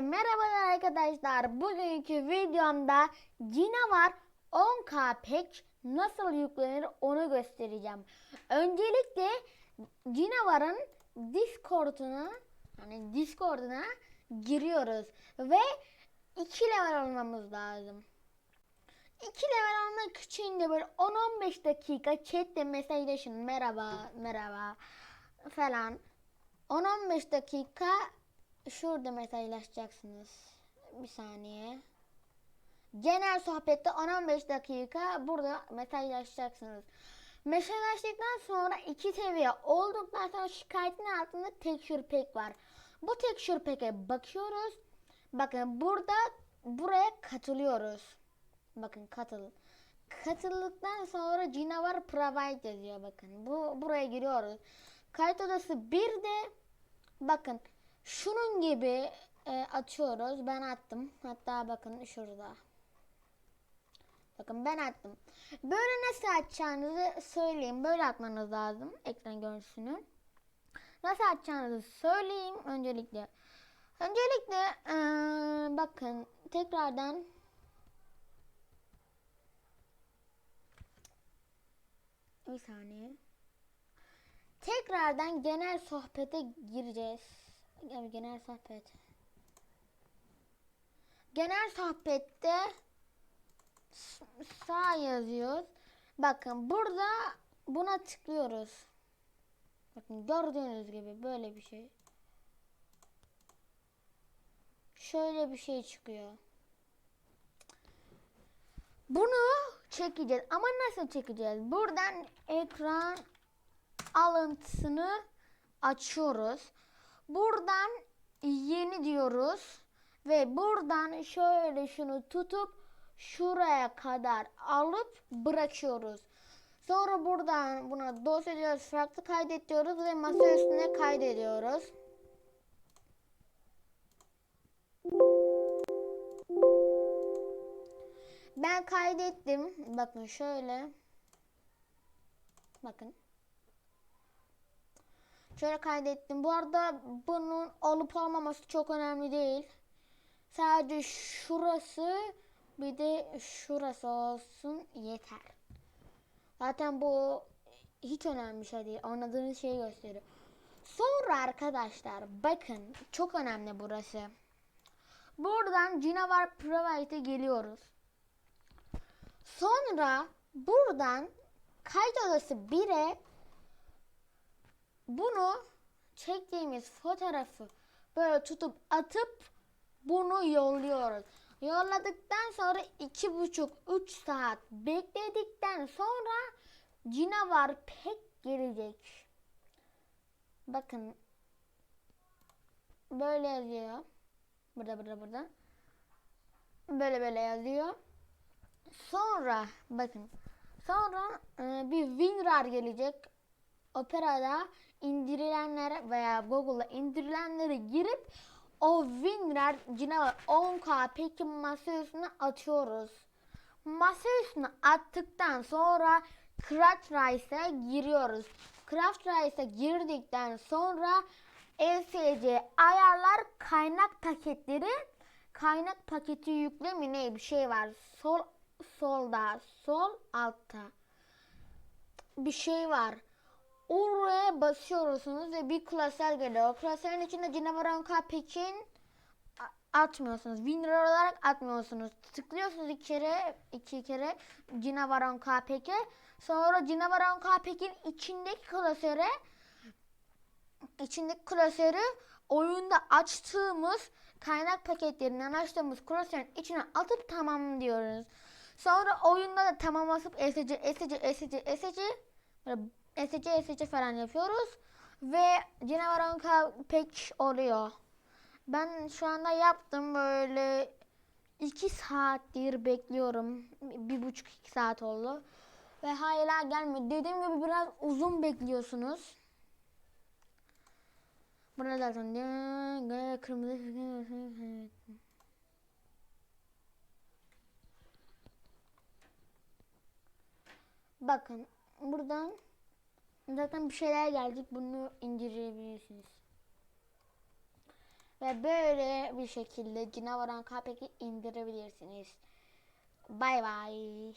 merhabalar arkadaşlar. Bugünkü videomda Cinavar 10K pek nasıl yüklenir onu göstereceğim. Öncelikle Cinavar'ın Discord'una hani Discord'una giriyoruz ve 2 level olmamız lazım. 2 level olmak için de böyle 10-15 dakika chatte mesajlaşın merhaba merhaba falan. 10-15 dakika şurada mesajlaşacaksınız. Bir saniye. Genel sohbette 10-15 dakika burada mesajlaşacaksınız. Mesajlaştıktan sonra iki seviye olduktan sonra şikayetin altında tekşür pek var. Bu tekşür peke bakıyoruz. Bakın burada buraya katılıyoruz. Bakın katıl. Katıldıktan sonra canavar provide yazıyor bakın. Bu buraya giriyoruz. Kayıt odası bir de bakın şunun gibi e, atıyoruz. Ben attım. Hatta bakın şurada. Bakın ben attım. Böyle nasıl atacağınızı söyleyeyim. Böyle atmanız lazım ekran görüntüsünü. Nasıl atacağınızı söyleyeyim öncelikle. Öncelikle e, bakın tekrardan bir saniye. Tekrardan genel sohbete gireceğiz. Yani genel sohbet. Genel sohbette sağ yazıyoruz. Bakın burada buna tıklıyoruz. Bakın gördüğünüz gibi böyle bir şey. Şöyle bir şey çıkıyor. Bunu çekeceğiz. Ama nasıl çekeceğiz? Buradan ekran alıntısını açıyoruz. Buradan yeni diyoruz ve buradan şöyle şunu tutup şuraya kadar alıp bırakıyoruz. Sonra buradan buna dosya diyoruz, farklı kaydet diyoruz ve masa üstüne kaydediyoruz. Ben kaydettim. Bakın şöyle. Bakın. Şöyle kaydettim. Bu arada bunun olup olmaması çok önemli değil. Sadece şurası bir de şurası olsun yeter. Zaten bu hiç önemli bir şey değil. Anladığınız şeyi gösteriyor. Sonra arkadaşlar bakın çok önemli burası. Buradan Cinavar Private'e geliyoruz. Sonra buradan kayıt odası 1'e bunu çektiğimiz fotoğrafı böyle tutup atıp bunu yolluyoruz. Yolladıktan sonra iki buçuk üç saat bekledikten sonra canavar pek gelecek. Bakın böyle yazıyor. Burada burada burada. Böyle böyle yazıyor. Sonra bakın sonra e, bir WinRAR gelecek. Opera'da indirilenlere veya Google'da indirilenlere girip o WinRAR canavar 10K peki masa üstüne atıyoruz. Masa üstüne attıktan sonra Craft Rice'a giriyoruz. Craft Rice'a girdikten sonra ESC ayarlar kaynak paketleri kaynak paketi yükle mi ne bir şey var. Sol solda, sol altta bir şey var. Oraya basıyorsunuz ve bir klasör geliyor. Klasörün içinde canavar Pekin atmıyorsunuz. Winner olarak atmıyorsunuz. Tıklıyorsunuz iki kere, iki kere canavar Pek'e. Sonra canavar Pek'in içindeki klasöre içindeki klasörü oyunda açtığımız kaynak paketlerinden açtığımız klasörün içine atıp tamam diyoruz. Sonra oyunda da tamam basıp ESC, ESC, ESC, ESC böyle ESC, ESC falan yapıyoruz. Ve canavar pek oluyor. Ben şu anda yaptım böyle iki saattir bekliyorum. Bir buçuk iki saat oldu. Ve hala gelmiyor. Dediğim gibi biraz uzun bekliyorsunuz. Burada zaten kırmızı Bakın buradan zaten bir şeyler geldik. Bunu indirebilirsiniz. Ve böyle bir şekilde Cinavaran KPK'i indirebilirsiniz. Bay bay.